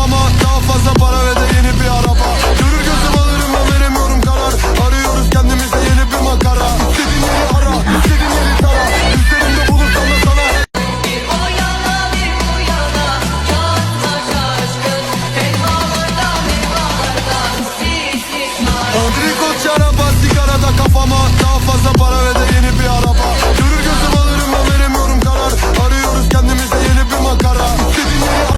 kafama Daha fazla para ve de yeni bir araba. Görür gözüm alırım ama veremiyorum karar. Arıyoruz kendimize yeni bir makara. İstediğin yeri ara, istediğin yeri tara. Üzerimde bulursan da sana. Bir o yana bir bu yana Çatla şaşkın Tenhalarda meyvalarda Sisli çay Andrikot şaraba sigarada kafama.